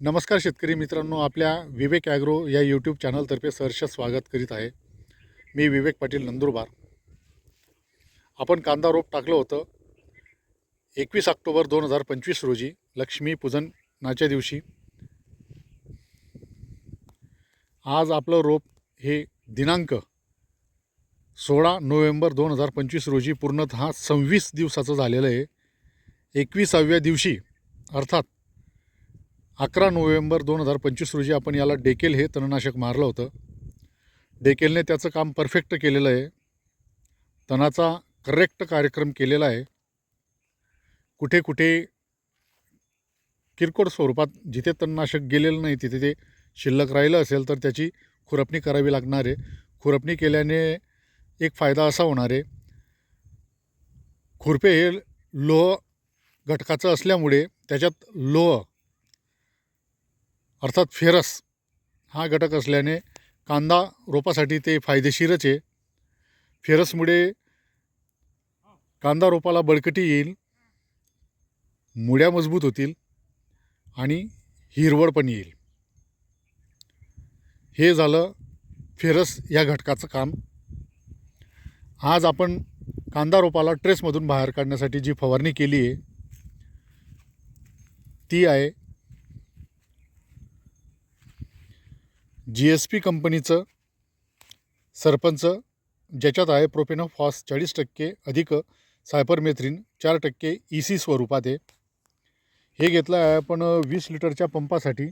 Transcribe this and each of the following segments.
नमस्कार शेतकरी मित्रांनो आपल्या विवेक ॲग्रो या यूट्यूब चॅनलतर्फे सहर्ष स्वागत करीत आहे. मी विवेक पाटील नंदुरबार. आपण कांदा रोप टाकलं होतं एकवीस ऑक्टोबर दोन हजार पंचवीस रोजी लक्ष्मी पूजनाच्या दिवशी. आज आपलं रोप हे दिनांक सोळा नोव्हेंबर दोन हजार पंचवीस रोजी पूर्णतः सव्वीस दिवसाचं झालेलं आहे. एकविसाव्या दिवशी अर्थात अकरा नोव्हेंबर दोन हजार पंचवीस रोजी आपण याला डेकेल हे तणनाशक मारलं होतं. डेकेलने त्याचं काम परफेक्ट केलेलं आहे. तणाचा करेक्ट कार्यक्रम केलेला आहे. कुठे कुठे किरकोळ स्वरूपात जिथे तणनाशक गेलेलं नाही तिथे ते शिल्लक राहिलं असेल तर त्याची खुरपणी करावी लागणार आहे. खुरपणी केल्याने एक फायदा असा होणार आहे. खुरपे हे लोह घटकाचं असल्यामुळे त्याच्यात लोह अर्थात फेरस हा घटक असल्याने कांदा रोपासाठी ते फायदेशीरच आहे. फेरसमुळे कांदा रोपाला बळकटी येईल मुळ्या मजबूत होतील आणि हिरवळ पण येईल. हे झालं फेरस या घटकाचं काम. आज आपण कांदा रोपाला ट्रेसमधून बाहेर काढण्यासाठी जी फवारणी केली आहे ती आहे जी एस पी कंपनीचं सरपंच ज्याच्यात आहे प्रोपेनोफॉस चाळीस टक्के अधिक सायपरमेथ्रिन चार टक्के ई सी स्वरूपात आहे. हे घेतलं आहे आपण वीस लिटरच्या पंपासाठी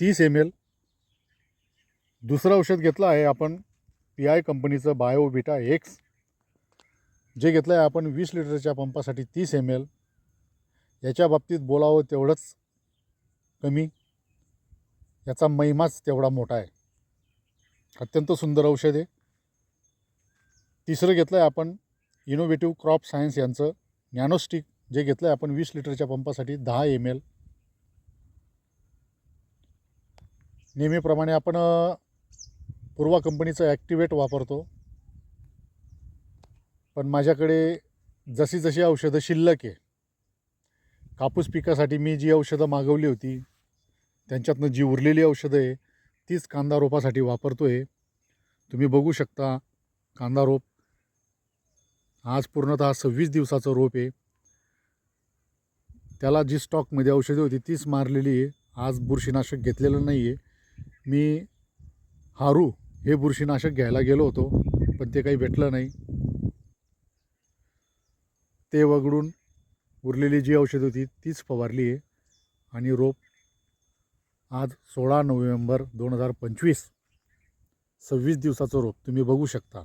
तीस एम एल दुसरं औषध घेतलं आहे आपण पी आय कंपनीचं बायोबिटा एक्स जे घेतलं आहे आपण वीस लिटरच्या पंपासाठी तीस एम एल याच्या बाबतीत बोलावं तेवढंच कमी. याचा महिमाच तेवढा मोठा आहे. अत्यंत सुंदर औषध आहे. तिसरं घेतलं आहे आपण इनोव्हेटिव्ह क्रॉप सायन्स यांचं नॅनोस्टिक जे घेतलं आहे आपण वीस लिटरच्या पंपासाठी दहा एम एल नेहमीप्रमाणे आपण पूर्वा कंपनीचं ॲक्टिवेट वापरतो. पण माझ्याकडे जशी जशी औषधं शिल्लक आहे कापूस पिकासाठी मी जी औषधं मागवली होती त्यांच्यातनं जी उरलेली औषधं आहे तीच कांदा रोपासाठी वापरतो आहे तुम्ही बघू शकता कांदा रोप आज पूर्णतः सव्वीस दिवसाचं रोप आहे. त्याला जी स्टॉकमध्ये औषधं होती तीच मारलेली आहे. आज बुरशीनाशक घेतलेलं नाही आहे. मी हारू हे बुरशीनाशक घ्यायला गेलो होतो पण ते काही भेटलं नाही. ते वगळून उरलेली जी औषध होती तीच फवारली आहे. आणि रोप आज सोळा नोव्हेंबर दोन हजार पंचवीस. सव्वीस दिवसाचं रोप तुम्ही बघू शकता.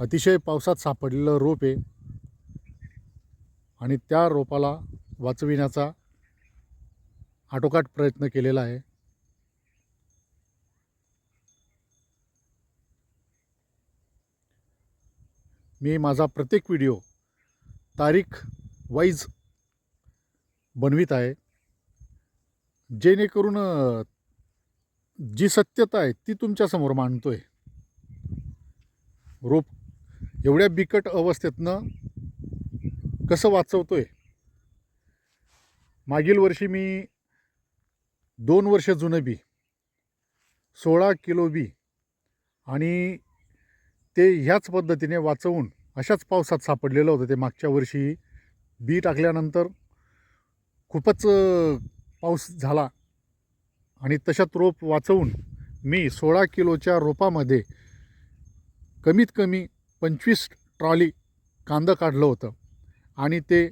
अतिशय पावसात सापडलेलं रोप आहे. आणि त्या रोपाला वाचविण्याचा आटोकाट प्रयत्न केलेला आहे. मी माझा प्रत्येक व्हिडिओ तारीख वाईज बनवित आहे. जेणेकरून जी सत्यता आहे ती तुमच्यासमोर मांडतो आहे रोप एवढ्या बिकट अवस्थेतनं कसं वाचवतो आहे मागील वर्षी मी दोन वर्ष जुनं बी सोळा किलो बी आणि ते ह्याच पद्धतीने वाचवून अशाच पावसात सापडलेलं होतं. ते मागच्या वर्षी बी टाकल्यानंतर खूपच पाऊस झाला आणि तशात रोप वाचवून मी सोळा किलोच्या रोपामध्ये कमीत कमी पंचवीस ट्रॉली कांदं काढलं होतं. आणि ते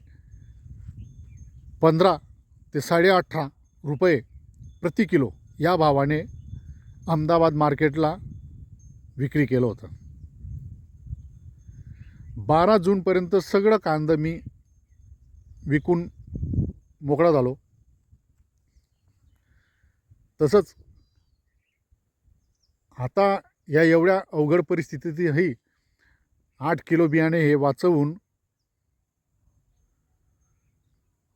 पंधरा ते साडे अठरा रुपये प्रति किलो या भावाने अहमदाबाद मार्केटला विक्री केलं होतं. बारा जूनपर्यंत सगळं कांदं मी विकून मोकळा झालो. तसंच आता या एवढ्या अवघड परिस्थितीतही आठ किलो बियाणे हे वाचवून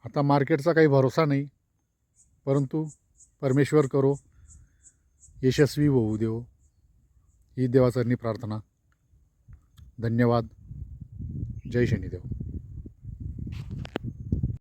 आता मार्केटचा काही भरोसा नाही. परंतु परमेश्वर करो यशस्वी होऊ देव. ही देवाचरणी प्रार्थना. धन्यवाद. जय शनिदेव.